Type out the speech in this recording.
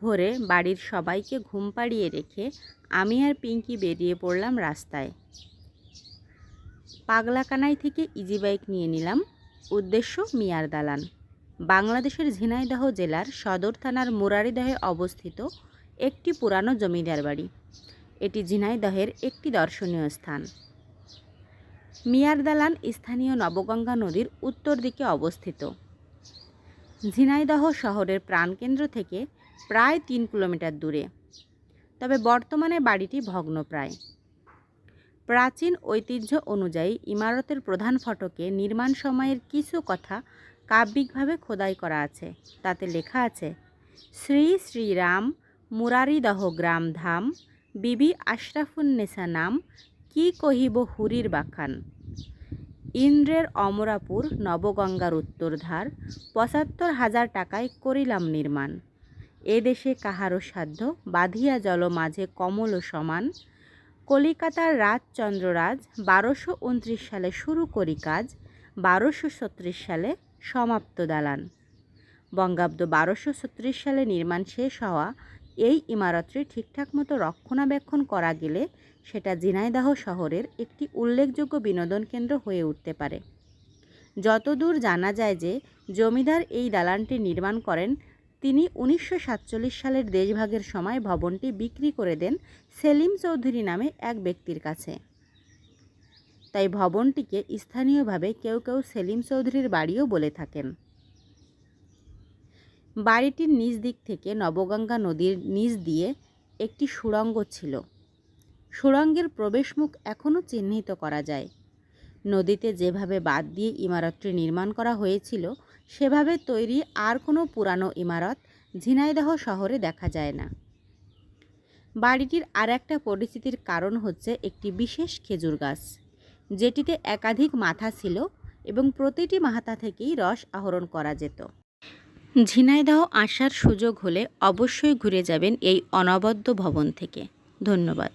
ভোরে বাড়ির সবাইকে ঘুম পাড়িয়ে রেখে আমি আর পিঙ্কি বেরিয়ে পড়লাম রাস্তায়। পাগলাকানাই থেকে ইজি বাইক নিয়ে নিলাম। উদ্দেশ্য, মিয়ার দালান। বাংলাদেশের ঝিনাইদহ জেলার সদর থানার মুরারিদহে অবস্থিত একটি পুরানো জমিদার বাড়ি। এটি ঝিনাইদহের একটি দর্শনীয় স্থান। মিয়ার দালান স্থানীয় নবগঙ্গা নদীর উত্তর দিকে অবস্থিত। ঝিনাইদহ শহরের প্রাণকেন্দ্র থেকে প্রায় তিন কিলোমিটার দূরে। তবে বর্তমানে বাড়িটি ভগ্নপ্রায়। প্রাচীন ঐতিহ্য অনুযায়ী ইমারতের প্রধান ফটকে নির্মাণ সময়ের কিছু কথা কাব্যিকভাবে খোদাই করা আছে। তাতে লেখা আছে, শ্রী শ্রীরাম মুরারিদহ গ্রাম ধাম, বিবি আশরাফুন্নেসা নাম, কি কহিব হুরির বাখান? ইন্দ্রের অমরাপুর নবগঙ্গার উত্তরধার, পঁচাত্তর হাজার টাকায় করিলাম নির্মাণ। এ দেশে কাহারও সাধ্য? বাঁধিয়া জল মাঝে কমল সমান। কলিকাতার রাজচন্দ্ররাজ বারোশো উনত্রিশ সালে শুরু করি কাজ, বারোশো ছত্রিশ সালে সমাপ্ত দালান। বঙ্গাব্দ বারোশো ছত্রিশ সালে নির্মাণ শেষ হওয়া এই ইমারতটি ঠিকঠাক মতো রক্ষণাবেক্ষণ করা গেলে সেটা জিনাইদাহ শহরের একটি উল্লেখযোগ্য বিনোদন কেন্দ্র হয়ে উঠতে পারে। যতদূর জানা যায় যে জমিদার এই দালানটি নির্মাণ করেন তিনি উনিশশো সাতচল্লিশ সালের দেশভাগের সময় ভবনটি বিক্রি করে দেন সেলিম চৌধুরী নামে এক ব্যক্তির কাছে। তাই ভবনটিকে স্থানীয়ভাবে কেউ কেউ সেলিম চৌধুরীর বাড়িও বলে থাকেন। বাড়িটির নিচ দিক থেকে নবগঙ্গা নদীর নিচ দিয়ে একটি সুড়ঙ্গ ছিল। সুড়ঙ্গের প্রবেশমুখ এখনও চিহ্নিত করা যায়। নদীতে যেভাবে বাদ দিয়ে ইমারতটি নির্মাণ করা হয়েছিল সেভাবে তৈরি আর কোনো পুরানো ইমারত ঝিনাইদহ শহরে দেখা যায় না। বাড়িটির আর একটা পরিচিতির কারণ হচ্ছে একটি বিশেষ খেজুর গাছ। যেটিতে একাধিক মাথা ছিল এবং প্রতিটি মাথা থেকেই রস আহরণ করা যেত। ঝিনাইদহ আসার সুযোগ হলে অবশ্যই ঘুরে যাবেন এই অনবদ্য ভবন থেকে। ধন্যবাদ।